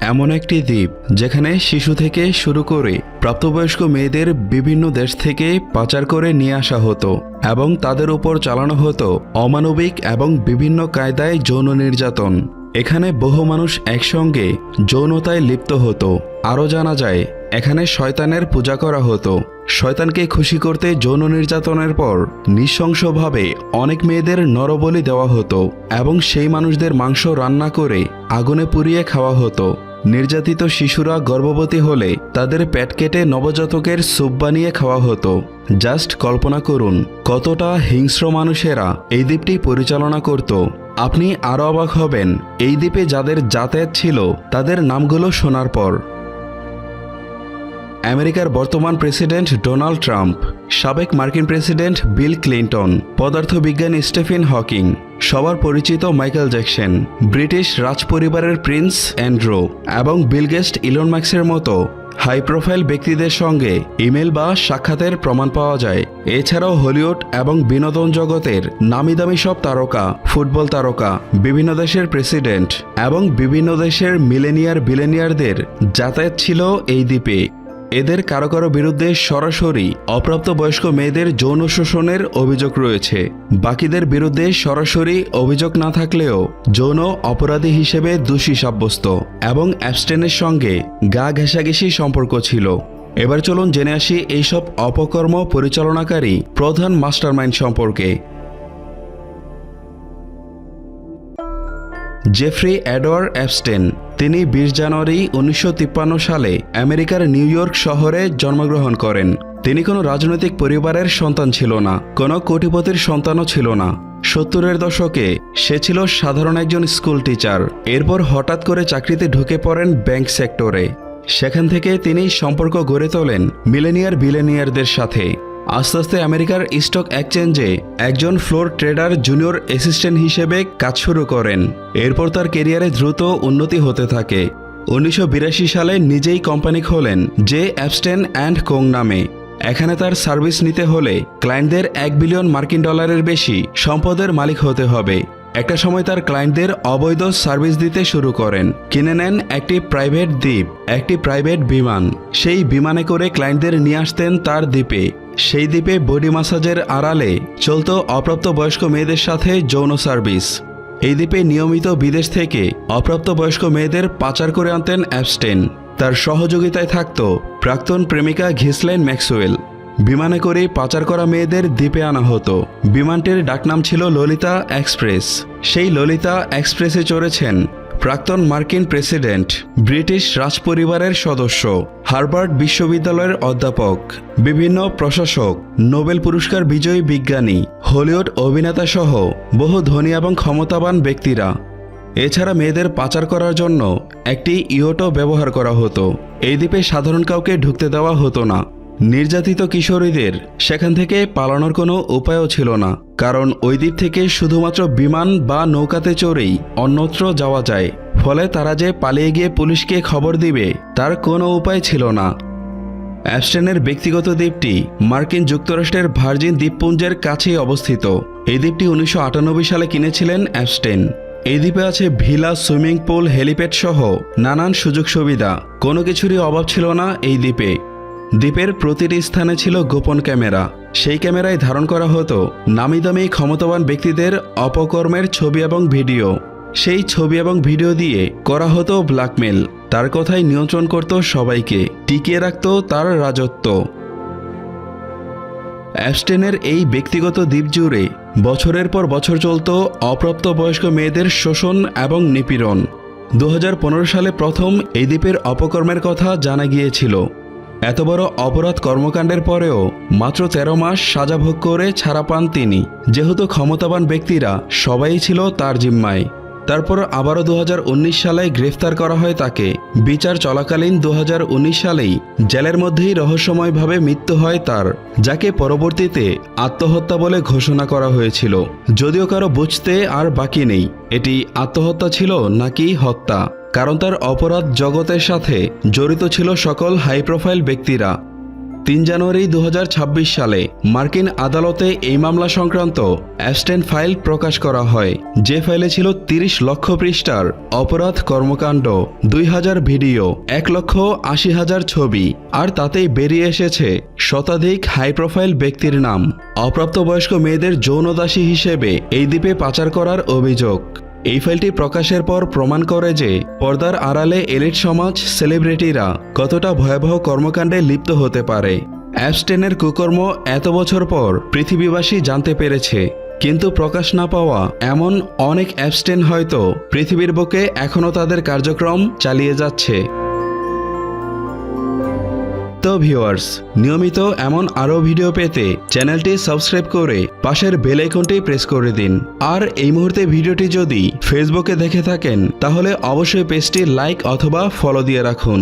এমন একটি দ্বীপ যেখানে শিশু থেকে শুরু করে প্রাপ্তবয়স্ক মেয়েদের বিভিন্ন দেশ থেকে পাচার করে নিয়ে আসা হতো এবং তাদের উপর চালানো হতো অমানবিক এবং বিভিন্ন কায়দায় যৌন নির্যাতন। এখানে বহু মানুষ একসঙ্গে যৌনতায় লিপ্ত হতো। আরও জানা যায় এখানে শয়তানের পূজা করা হতো। শয়তানকে খুশি করতে যৌন নির্যাতনের পর নৃশংসভাবে অনেক মেয়েদের নরবলি দেওয়া হতো এবং সেই মানুষদের মাংস রান্না করে আগুনে পুড়িয়ে খাওয়া হতো। নির্যাতিত শিশুরা গর্ভবতী হলে তাদের পেট কেটে নবজাতকের স্যুপ বানিয়ে খাওয়া হতো। জাস্ট কল্পনা করুন, কতটা হিংস্র মানুষেরা এই দ্বীপটি পরিচালনা করত। আপনি আরও অবাক হবেন, এই দ্বীপে যাদের যাতায়াত ছিল, তাদের নামগুলো শোনার পর। আমেরিকার বর্তমান প্রেসিডেন্ট ডোনাল্ড ট্রাম্প, সাবেক মার্কিন প্রেসিডেন্ট বিল ক্লিন্টন, পদার্থবিজ্ঞানী স্টেফেন হকিং, সবার পরিচিত মাইকেল জ্যাকসন, ব্রিটিশ রাজপরিবারের প্রিন্স অ্যান্ড্রো এবং বিলগেস্ট ইলন ম্যাক্সের মতো হাই প্রোফাইল ব্যক্তিদের সঙ্গে ইমেল বা সাক্ষাতের প্রমাণ পাওয়া যায়। এছাড়াও হলিউড এবং বিনোদন জগতের নামি দামি সব তারকা, ফুটবল তারকা, বিভিন্ন দেশের প্রেসিডেন্ট এবং বিভিন্ন দেশের মিলেনিয়ার বিলেনিয়ারদের যাতায়াত ছিল এই দ্বীপে। এদের কারও কারও বিরুদ্ধে সরাসরি অপ্রাপ্তবয়স্ক মেয়েদের যৌন শোষণের অভিযোগ রয়েছে। বাকিদের বিরুদ্ধে সরাসরি অভিযোগ না থাকলেও যৌন অপরাধী হিসেবে দোষী সাব্যস্ত এবং অ্যাবস্টেনের সঙ্গে গা ঘেঁষাঘেঁষি সম্পর্ক ছিল। এবার চলুন জেনে আসি এইসব অপকর্ম পরিচালনাকারী প্রধান মাস্টারমাইন্ড সম্পর্কে। জেফ্রি অ্যাডওয়ার্ড অ্যাপস্টেন তিনি বিশ জানুয়ারি উনিশশো তিপ্পান্ন সালে আমেরিকার নিউ ইয়র্ক শহরে জন্মগ্রহণ করেন। তিনি কোনো রাজনৈতিক পরিবারের সন্তান ছিল না, কোনো কোটিপতির সন্তানও ছিল না। সত্তরের দশকে সে ছিল সাধারণ একজন স্কুল টিচার। এরপর হঠাৎ করে চাকরিতে ঢুকে পড়েন ব্যাংক সেক্টরে। সেখান থেকে তিনি সম্পর্ক গড়ে তোলেন মিলেনিয়ার বিলেনিয়ারদের সাথে। আস্তে আস্তে আমেরিকার স্টক এক্সচেঞ্জে একজন ফ্লোর ট্রেডার জুনিয়র অ্যাসিস্ট্যান্ট হিসেবে কাজ শুরু করেন। এরপর তার কেরিয়ারে দ্রুত উন্নতি হতে থাকে। উনিশশো বিরাশি সালে নিজেই কোম্পানি খোলেন জে অ্যাপস্টেন অ্যান্ড কোং নামে। এখানে তার সার্ভিস নিতে হলে ক্লায়েন্টদের এক বিলিয়ন মার্কিন ডলারের বেশি সম্পদের মালিক হতে হবে। একটা সময় তার ক্লায়েন্টদের অবৈধ সার্ভিস দিতে শুরু করেন। কিনে নেন একটি প্রাইভেট দ্বীপ, একটি প্রাইভেট বিমান। সেই বিমানে করে ক্লায়েন্টদের নিয়ে আসতেন তার দ্বীপে। সেই দ্বীপে বডি মাসাজের আড়ালে চলত অপ্রাপ্ত বয়স্ক মেয়েদের সাথে যৌন সার্ভিস। এই দ্বীপে নিয়মিত বিদেশ থেকে অপ্রাপ্ত বয়স্ক মেয়েদের পাচার করে আনতেন অ্যাবস্টেন তার সহযোগিতায় থাকত প্রাক্তন প্রেমিকা ঘিসলেন ম্যাক্সওয়েল। বিমানে করে পাচার করা মেয়েদের দ্বীপে আনা হতো। বিমানটির ডাকনাম ছিল ললিতা এক্সপ্রেস। সেই ললিতা এক্সপ্রেসে চড়েছেন প্রাক্তন মার্কিন প্রেসিডেন্ট, ব্রিটিশ রাজপরিবারের সদস্য, হার্ভার্ড বিশ্ববিদ্যালয়ের অধ্যাপক, বিভিন্ন প্রশাসক, নোবেল পুরস্কার বিজয়ী বিজ্ঞানী, হলিউড অভিনেতা সহ বহু ধনী এবং ক্ষমতাবান ব্যক্তিরা। এছাড়া মেয়েদের পাচার করার জন্য একটি ইওটো ব্যবহার করা হতো। এই দ্বীপে সাধারণ কাউকে ঢুকতে দেওয়া হতো না। নির্যাতিত কিশোরীদের সেখান থেকে পালানোর কোনো উপায়ও ছিল না, কারণ ওই দ্বীপ থেকে শুধুমাত্র বিমান বা নৌকাতে চড়েই অন্যত্র যাওয়া যায়। ফলে তারা যে পালিয়ে গিয়ে পুলিশকে খবর দিবে, তার কোনো উপায় ছিল না। অ্যাবস্টেনের ব্যক্তিগত দ্বীপটি মার্কিন যুক্তরাষ্ট্রের ভার্জিন দ্বীপপুঞ্জের কাছেই অবস্থিত। এই দ্বীপটি উনিশশো আটানব্বই সালে কিনেছিলেন অ্যাবস্টেন এই দ্বীপে আছে ভিলা, সুইমিং পুল, হেলিপ্যাড সহ নানান সুযোগ সুবিধা কোনো কিছুরই অভাব ছিল না এই দ্বীপে। দ্বীপের প্রতিটি স্থানে ছিল গোপন ক্যামেরা। সেই ক্যামেরায় ধারণ করা হতো নামি দামি ক্ষমতাবান ব্যক্তিদের অপকর্মের ছবি এবং ভিডিও। সেই ছবি এবং ভিডিও দিয়ে করা হতো ব্ল্যাকমেল, তার কথাই নিয়ন্ত্রণ করত সবাইকে, টিকিয়ে রাখত তার রাজত্ব। অ্যাবস্টেনের এই ব্যক্তিগত দ্বীপ জুড়ে বছরের পর বছর চলত অপ্রাপ্ত বয়স্ক মেয়েদের শোষণ এবং নিপীড়ন। দু হাজার পনেরো সালে প্রথম এই দ্বীপের অপকর্মের কথা জানা গিয়েছিল। এত বড় অপরাধ কর্মকাণ্ডের পরেও মাত্র তেরো মাস সাজা ভোগ করে ছাড়া পান তিনি। যেহেতু ক্ষমতাবান ব্যক্তিরা সবাই ছিল তার জিম্মায়। তারপর আবারও দু হাজার উনিশ সালে গ্রেফতার করা হয় তাকে। বিচার চলাকালীন দু হাজার উনিশ সালেই জেলের মধ্যেই রহস্যময়ভাবে মৃত্যু হয় তার, যাকে পরবর্তীতে আত্মহত্যা বলে ঘোষণা করা হয়েছিল। যদিও কারও বুঝতে আর বাকি নেই, এটি আত্মহত্যা ছিল নাকি হত্যা। কারণ তার অপরাধ জগতের সাথে জড়িত ছিল সকল হাই প্রোফাইল ব্যক্তিরা। তিন জানুয়ারি দু হাজার ছাব্বিশ সালে মার্কিন আদালতে এই মামলা সংক্রান্ত অ্যাবস্টেন ফাইল প্রকাশ করা হয়। যে ফাইলে ছিল তিরিশ লক্ষ পৃষ্ঠার অপরাধ কর্মকাণ্ড, দুই হাজার ভিডিও, এক লক্ষ আশি হাজার ছবি, আর তাতেই বেরিয়ে এসেছে শতাধিক হাই প্রোফাইল ব্যক্তির নাম। অপ্রাপ্তবয়স্ক মেয়েদের যৌনদাসী হিসেবে এই দ্বীপে পাচার করার অভিযোগ। এই ফাইলটি প্রকাশের পর প্রমাণ করে যে পর্দার আড়ালে এলিট সমাজ সেলিব্রিটিরা কতটা ভয়াবহ কর্মকাণ্ডে লিপ্ত হতে পারে। অ্যাপস্টেনের কুকর্ম এত বছর পর পৃথিবীবাসী জানতে পেরেছে, কিন্তু প্রকাশ না পাওয়া এমন অনেক অ্যাপস্টেন হয়তো পৃথিবীর বুকে এখনও তাদের কার্যক্রম চালিয়ে যাচ্ছে। ভিউয়ার্স নিয়মিত এমন আরও ভিডিও পেতে চ্যানেলটি সাবস্ক্রাইব করে পাশের বেল আইকনটি প্রেস করে দিন। আর এই মুহূর্তে ভিডিওটি যদি ফেসবুকে দেখে থাকেন, তাহলে অবশ্যই পেজটি লাইক অথবা ফলো দিয়ে রাখুন।